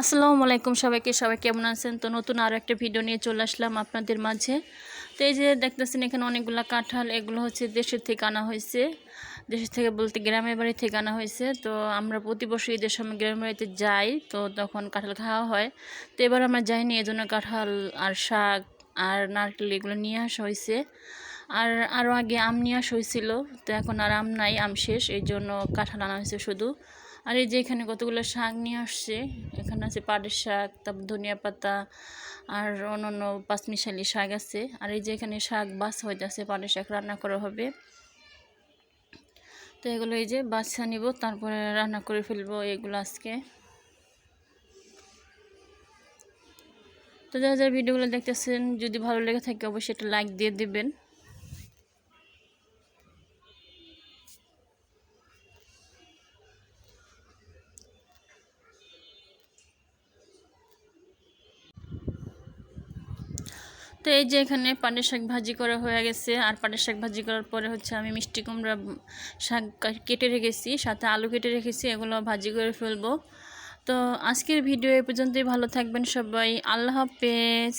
আসসালামু আলাইকুম সবাইকে। সবাই কেমন আছেন? তো নতুন আরও একটা ভিডিও নিয়ে চলে আসলাম আপনাদের মাঝে। তো এই যে দেখতেছেন এখানে অনেকগুলো কাঁঠাল, এগুলো হচ্ছে দেশের থেকে আনা হয়েছে। দেশের থেকে বলতে গ্রামের বাড়ি থেকে আনা হয়েছে। তো আমরা প্রতি বছর ঈদের সময় গ্রামের বাড়িতে যাই, তো তখন কাঁঠাল খাওয়া হয়। তো এবার আমরা যাইনি এই জন্য কাঁঠাল আর শাক আর নারকেল এগুলো নিয়ে আসা হয়েছে। আর আরও আগে আম নিয়ে আসা হয়েছিল, তো এখন আর আম নাই, আম শেষ, এই জন্য কাঁঠাল আনা হয়েছে শুধু। আর এই যে এখানে কতগুলো শাক নিয়ে আসছে, এখানে আছে পাটের শাক, তারপর ধনিয়া পাতা, আর অন্য অন্য পাঁচমিশালি শাক আছে। আর এই যে এখানে শাক বাস হয়ে যাচ্ছে পাটের শাক রান্না করা হবে। তো এগুলো এই যে বাচ্চা নিব, তারপরে রান্না করে ফেলব এগুলো আজকে। তো যারা যারা ভিডিওগুলো দেখতেছেন, যদি ভালো লেগে থাকে অবশ্যই একটা লাইক দিয়ে দিবেন। তো এই যে এখানে পাটের শাক ভাজি করা হয়ে গেছে, আর পাটের শাক ভাজি করার পরে হচ্ছে আমি মিষ্টি কুমড়া শাক কেটে রেখেছি, সাথে আলু কেটে রেখেছি, এগুলো ভাজি করে ফেলব। তো আজকের ভিডিও এ পর্যন্তই, ভালো থাকবেন সবাই, আল্লাহ হাফেজ।